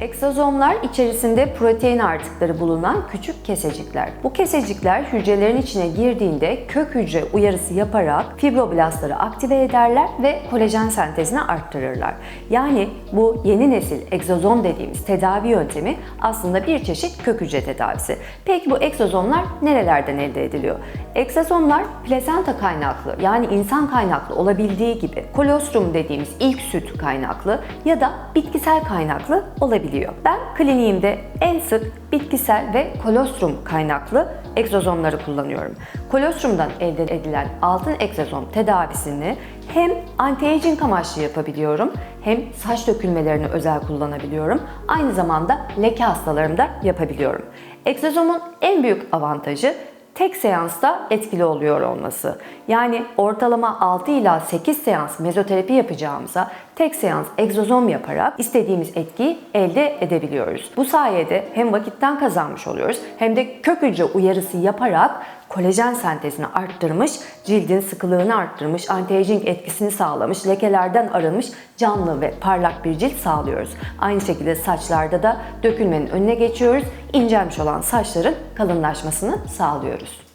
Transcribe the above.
Egzozomlar içerisinde protein artıkları bulunan küçük kesecikler. Bu kesecikler hücrelerin içine girdiğinde kök hücre uyarısı yaparak fibroblastları aktive ederler ve kolajen sentezini arttırırlar. Yani bu yeni nesil egzozom dediğimiz tedavi yöntemi aslında bir çeşit kök hücre tedavisi. Peki bu egzozomlar nerelerden elde ediliyor? Egzozomlar plasenta kaynaklı yani insan kaynaklı olabildiği gibi kolostrum dediğimiz ilk süt kaynaklı ya da bitkisel kaynaklı olabiliyor. Ben kliniğimde en sık bitkisel ve kolostrum kaynaklı egzozomları kullanıyorum. Kolostrumdan elde edilen altın egzozom tedavisini hem anti-aging amaçlı yapabiliyorum hem saç dökülmelerini özel kullanabiliyorum. Aynı zamanda leke hastalarımda yapabiliyorum. Egzozomun en büyük avantajı tek seansta etkili oluyor olması. Yani ortalama 6 ila 8 seans mezoterapi yapacağımıza tek seans egzozom yaparak istediğimiz etkiyi elde edebiliyoruz. Bu sayede hem vakitten kazanmış oluyoruz hem de kök hücre uyarısı yaparak kolajen sentezini arttırmış, cildin sıkılığını arttırmış, anti-aging etkisini sağlamış, lekelerden arınmış canlı ve parlak bir cilt sağlıyoruz. Aynı şekilde saçlarda da dökülmenin önüne geçiyoruz. İncelmiş olan saçların kalınlaşmasını sağlıyoruz.